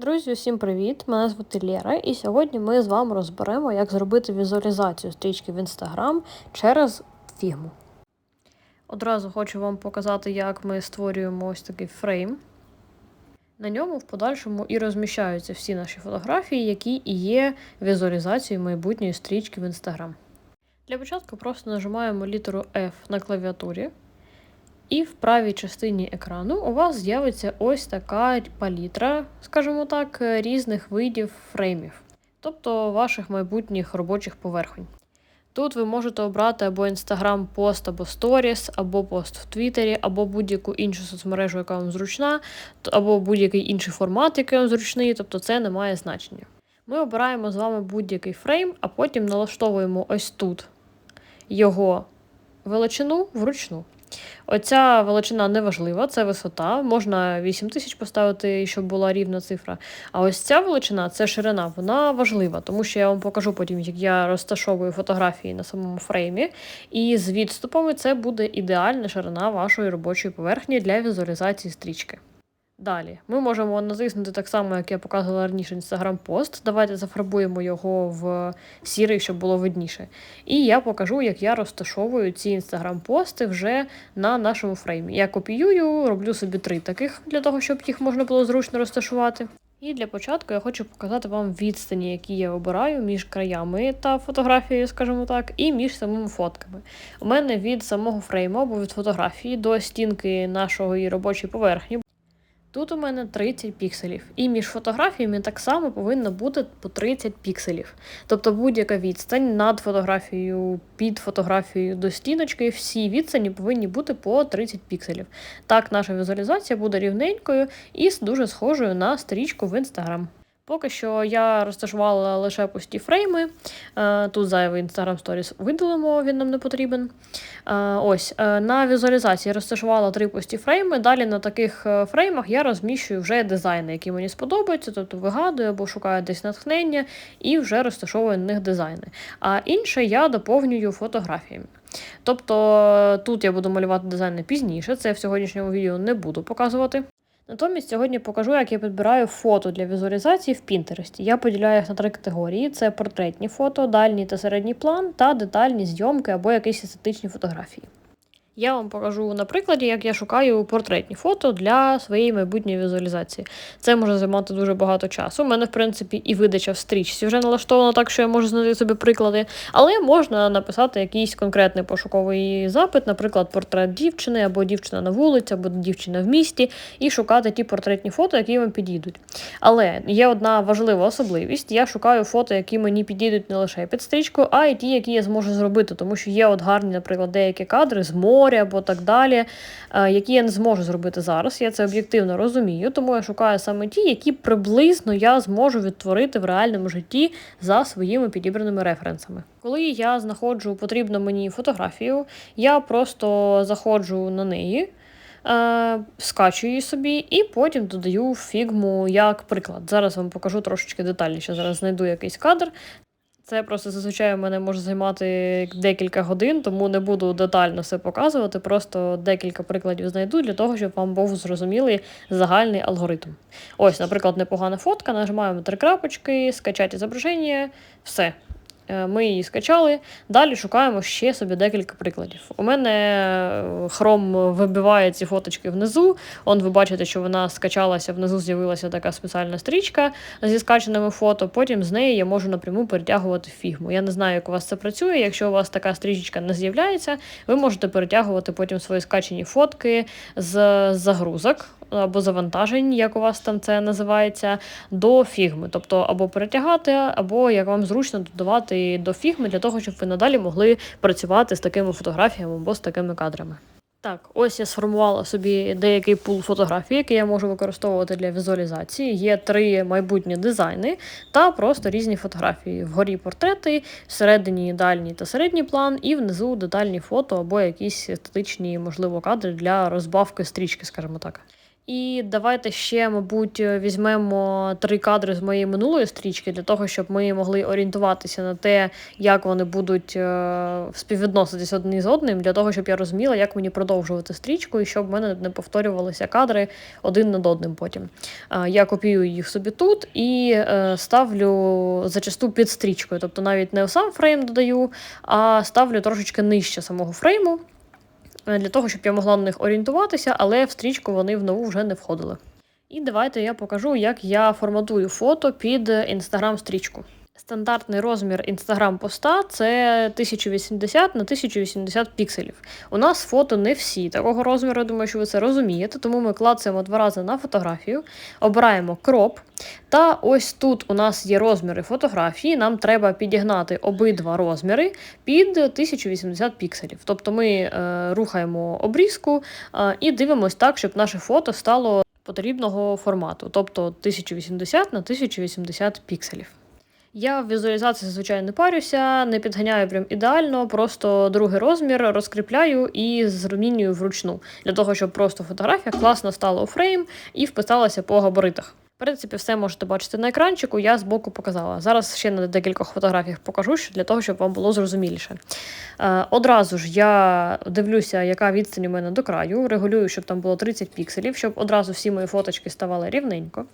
Друзі, усім привіт! Мене звати Лєра, і сьогодні ми з вами розберемо, як зробити візуалізацію стрічки в Instagram через фігму. Одразу хочу вам показати, як ми створюємо ось такий фрейм. На ньому в подальшому і розміщаються всі наші фотографії, які і є візуалізацією майбутньої стрічки в Instagram. Для початку просто нажимаємо літеру F на клавіатурі. І в правій частині екрану у вас з'явиться ось така палітра, скажімо так, різних видів фреймів, тобто ваших майбутніх робочих поверхонь. Тут ви можете обрати або Instagram пост, або Stories, або пост в Твіттері, або будь-яку іншу соцмережу, яка вам зручна, або будь-який інший формат, який вам зручний, тобто це не має значення. Ми обираємо з вами будь-який фрейм, а потім налаштовуємо ось тут його величину вручну. Оця величина не важлива, це висота. Можна 8 тисяч поставити, щоб була рівна цифра. А ось ця величина це ширина, вона важлива, тому що я вам покажу потім, як я розташовую фотографії на самому фреймі. І з відступами це буде ідеальна ширина вашої робочої поверхні для візуалізації стрічки. Далі ми можемо натиснути так само, як я показувала раніше Instagram пост. Давайте зафарбуємо його в сірий, щоб було видніше. І я покажу, як я розташовую ці Instagram пости вже на нашому фреймі. Я копіюю, роблю собі три таких для того, щоб їх можна було зручно розташувати. І для початку я хочу показати вам відстані, які я обираю між краями та фотографією, скажімо так, і між самими фотками. У мене від самого фрейму або від фотографії до стінки нашої робочої поверхні Тут у мене 30 пікселів, і між фотографіями так само повинно бути по 30 пікселів. Тобто будь-яка відстань над фотографією, під фотографією до стіночки, всі відстані повинні бути по 30 пікселів. Так наша візуалізація буде рівненькою і дуже схожою на стрічку в Instagram. Поки що я розташувала лише пусті фрейми. Е, тут зайвий Instagram Stories видалимо, він нам не потрібен. Е, ось е, На візуалізації розташувала три пусті фрейми. Далі на таких фреймах я розміщую вже дизайни, які мені сподобаються, тобто вигадую або шукаю десь натхнення і вже розташовую на них дизайни. А інше я доповнюю фотографіями. Тобто тут я буду малювати дизайни пізніше, це в сьогоднішньому відео не буду показувати. Натомість сьогодні покажу, як я підбираю фото для візуалізації в Pinterest. Я поділяю їх на три категорії: це портретні фото, дальній та середній план та детальні зйомки або якісь естетичні фотографії. Я вам покажу на прикладі, як я шукаю портретні фото для своєї майбутньої візуалізації. Це може займати дуже багато часу. У мене, в принципі, і видача в стрічці вже налаштована так, що я можу знайти собі приклади, але можна написати якийсь конкретний пошуковий запит, наприклад, портрет дівчини, або дівчина на вулиці, або дівчина в місті, і шукати ті портретні фото, які вам підійдуть. Але є одна важлива особливість: я шукаю фото, які мені підійдуть не лише під стрічку, а й ті, які я зможу зробити, тому що є от гарні, наприклад, деякі кадри з моря, моря або так далі, е, які я не зможу зробити зараз. Я це об'єктивно розумію, тому я шукаю саме ті, які приблизно я зможу відтворити в реальному житті за своїми підібраними референсами. Коли я знаходжу потрібну мені фотографію, я просто заходжу на неї. Е, скачую її собі і потім додаю фігму як приклад. Зараз вам покажу трошечки детальніше. Зараз знайду якийсь кадр. Це просто зазвичай у мене може займати декілька годин, тому не буду детально все показувати. Просто декілька прикладів знайду для того, щоб вам був зрозумілий загальний алгоритм. Ось, наприклад, непогана фотка. Нажимаємо три крапочки, скачати зображення, все. Е, ми її скачали. Далі шукаємо ще собі декілька прикладів. У мене е, Chrome вибиває ці фоточки внизу. Он ви бачите, що вона скачалася, внизу з'явилася така спеціальна стрічка зі скаченими фото. Потім з неї я можу напряму перетягувати фігму. Я не знаю, як у вас це працює. Якщо у вас така стрічка не з'являється, ви можете перетягувати потім свої скачені фотки з загрузок або завантажень, як у вас там це називається, до фігми. Тобто або перетягати, або як вам зручно додавати до фігми для того, щоб ви надалі могли працювати з такими фотографіями або з такими кадрами. Так, ось я сформувала собі деякий пул фотографій, який я можу використовувати для візуалізації. Є три майбутні дизайни та просто різні фотографії. Вгорі портрети, всередині дальній та середній план, і внизу детальні фото або якісь естетичні, можливо, кадри для розбавки стрічки, скажімо так. І давайте ще, мабуть, візьмемо три кадри з моєї минулої стрічки для того, щоб ми могли орієнтуватися на те, як вони будуть е, співвідноситись одні з одним, для того, щоб я розуміла, як мені продовжувати стрічку і щоб в мене не повторювалися кадри один над одним потім. Е, я копіюю їх собі тут і е, ставлю зачасту під стрічкою. Тобто навіть не сам фрейм додаю, а ставлю трошечки нижче самого фрейму. Е, для того, щоб я могла на них орієнтуватися, але в стрічку вони в нову вже не входили. І давайте я покажу, як я форматую фото під інстаграм-стрічку. Стандартний розмір інстаграм поста це 1080 на 1080 пікселів. У нас фото не всі такого розміру, думаю, що ви це розумієте, тому ми клацаємо два рази на фотографію, обираємо кроп. Та ось тут у нас є розміри фотографії. Нам треба підігнати обидва розміри під 1080 пікселів. Тобто ми е, рухаємо обрізку е, і дивимось так, щоб наше фото стало потрібного формату, тобто 1080 на 1080 пікселів. Я в візуалізації зазвичай не парюся, не підганяю прям ідеально, просто другий розмір розкріпляю і зрумінюю вручну, для того, щоб просто фотографія класно стала у фрейм і вписалася по габаритах. Принципі, все можете бачити на екранчику, я збоку показала. Зараз ще на декількох фотографіях покажу, для того, щоб вам було зрозуміліше. Е, одразу ж я дивлюся, яка відстань у мене до краю, регулюю, щоб там було 30 пікселів, щоб одразу всі мої фоточки ставали рівненько.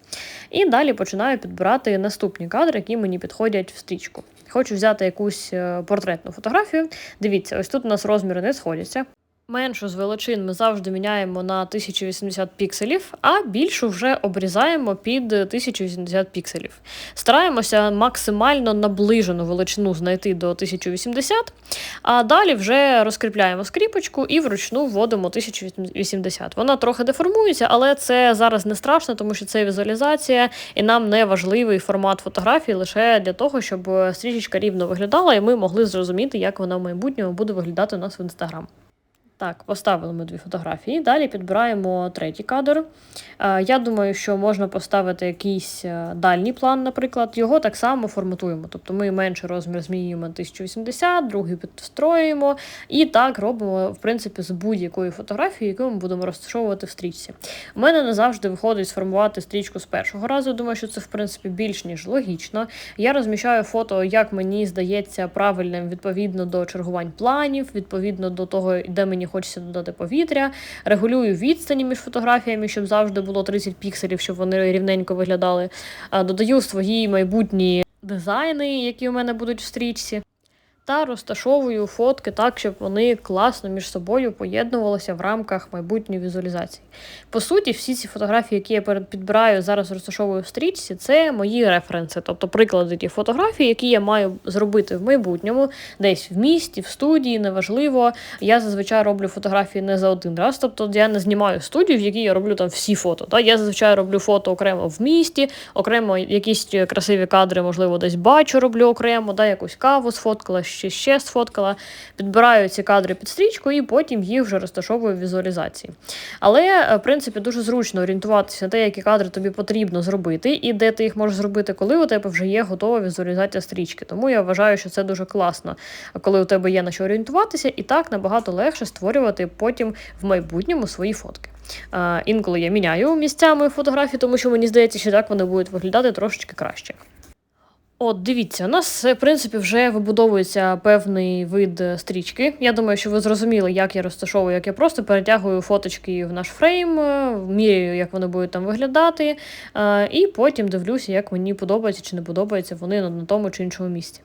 І далі починаю підбирати наступні кадри, які мені підходять в стрічку. Хочу взяти якусь е, портретну фотографію. Дивіться, ось тут у нас розміри не сходяться. Меншу з величин ми завжди міняємо на 1080 пікселів, а більшу вже обрізаємо під 1080 пікселів. Стараємося максимально наближену величину знайти до 1080, а далі вже розкріпляємо скріпочку і вручну вводимо 1080. Вона трохи деформується, але це зараз не страшно, тому що це візуалізація, і нам не важливий формат фотографії лише для того, щоб стрічечка рівно виглядала, і ми могли зрозуміти, як вона в майбутньому буде виглядати у нас в інстаграм. Так, поставили ми дві фотографії. Далі підбираємо третій кадр. Е, я думаю, що можна поставити якийсь е, дальній план, наприклад. Його так само форматуємо. Тобто ми менший розмір змінюємо 1080, другий підстроюємо. І так робимо, в принципі, з будь-якою фотографією, яку ми будемо розташовувати в стрічці. У мене не завжди виходить сформувати стрічку з першого разу. Думаю, що це, в принципі, більш ніж логічно. Я розміщаю фото, як мені здається, правильним відповідно до чергувань планів, відповідно до того, де мені хочеться додати повітря. Регулюю відстані між фотографіями, щоб завжди було 30 пікселів, щоб вони рівненько виглядали. Додаю свої майбутні дизайни, які у мене будуть в стрічці та розташовую фотки так, щоб вони класно між собою поєднувалися в рамках майбутньої візуалізації. По суті, всі ці фотографії, які я підбираю, зараз розташовую в стрічці, це мої референси, тобто приклади ті фотографії, які я маю зробити в майбутньому, десь в місті, в студії, неважливо. Я зазвичай роблю фотографії не за один раз, тобто я не знімаю студію, в якій я роблю там всі фото. Та? Я зазвичай роблю фото окремо в місті, окремо якісь красиві кадри, можливо, десь бачу, роблю окремо, да, якусь каву сфоткала чи ще сфоткала, підбираю ці кадри під стрічку і потім їх вже розташовую в візуалізації. Але, е, в принципі, дуже зручно орієнтуватися на те, які кадри тобі потрібно зробити, і де ти їх можеш зробити, коли у тебе вже є готова візуалізація стрічки. Тому я вважаю, що це дуже класно, коли у тебе є на що орієнтуватися, і так набагато легше створювати потім в майбутньому свої фотки. Інколи я міняю місцями фотографії, тому що мені здається, що так вони будуть виглядати трошечки краще. От, дивіться, у нас, в принципі, вже вибудовується певний вид стрічки. Я думаю, що ви зрозуміли, як я розташовую, як я просто перетягую фоточки в наш фрейм, е, міряю, як вони будуть там виглядати, е, і потім дивлюся, як мені подобається чи не подобається вони на тому чи іншому місці.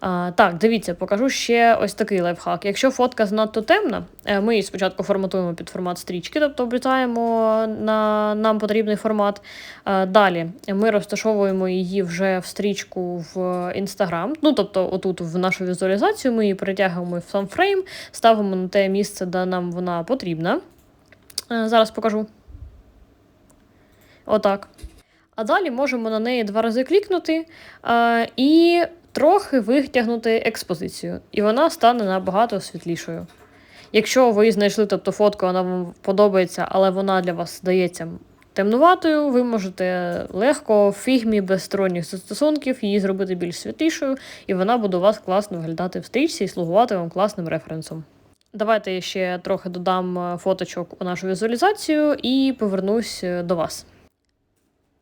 А, Так, дивіться, покажу ще ось такий лайфхак. Якщо фотка занадто темна, е, ми її спочатку форматуємо під формат стрічки, тобто обрізаємо на нам потрібний формат. А, Далі ми розташовуємо її вже в стрічку в Instagram. Ну, тобто, отут в нашу візуалізацію ми її перетягуємо в сам фрейм, ставимо на те місце, де нам вона потрібна. Е, зараз покажу. Отак. А далі можемо на неї два рази клікнути. А, І трохи витягнути експозицію, і вона стане набагато світлішою. Якщо ви знайшли тобто фотку, вона вам подобається, але вона для вас здається темнуватою, ви можете легко в фігмі без сторонніх застосунків її зробити більш світлішою, і вона буде у вас класно виглядати в стрічці і слугувати вам класним референсом. Давайте я ще трохи додам е, фоточок у нашу візуалізацію і повернусь е, до вас.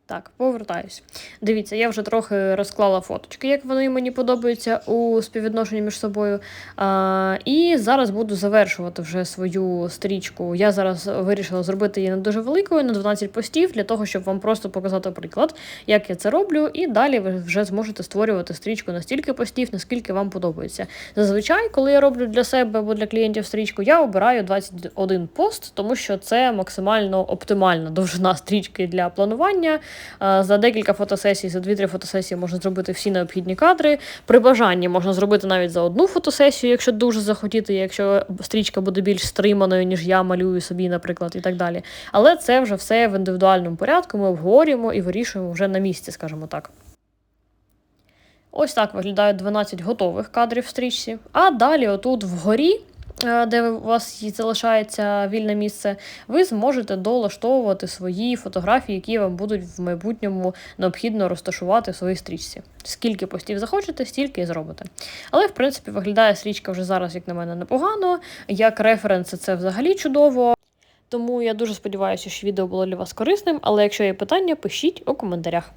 Так, повертаюсь. Дивіться, я вже трохи розклала фоточки, як вони мені подобаються у співвідношенні між собою. А, і зараз буду завершувати вже свою стрічку. Я зараз вирішила зробити її не дуже великою, на 12 постів, для того, щоб вам просто показати приклад, як я це роблю, і далі ви вже зможете створювати стрічку на стільки постів, наскільки вам подобається. Зазвичай, коли я роблю для себе або для клієнтів стрічку, я обираю 21 пост, тому що це максимально оптимальна довжина стрічки для планування. Е, За декілька фотосесій, за 2-3 фотосесії можна зробити всі необхідні кадри. При бажанні можна зробити навіть за одну фотосесію, якщо дуже захотіти, якщо стрічка буде більш стриманою, ніж я малюю собі, наприклад, і так далі. Але це вже все в індивідуальному порядку. Ми обговорюємо і вирішуємо вже на місці, скажімо так. Ось так виглядають 12 готових кадрів в стрічці. А далі, отут вгорі, де у вас залишається вільне місце, ви зможете долаштовувати свої фотографії, які вам будуть в майбутньому необхідно розташувати в своїй стрічці. Скільки постів захочете, стільки і зробите. Але, в принципі, виглядає стрічка вже зараз, як на мене, непогано. Як референси, це взагалі чудово. Тому я дуже сподіваюся, що відео було для вас корисним. Але якщо є питання, пишіть у коментарях.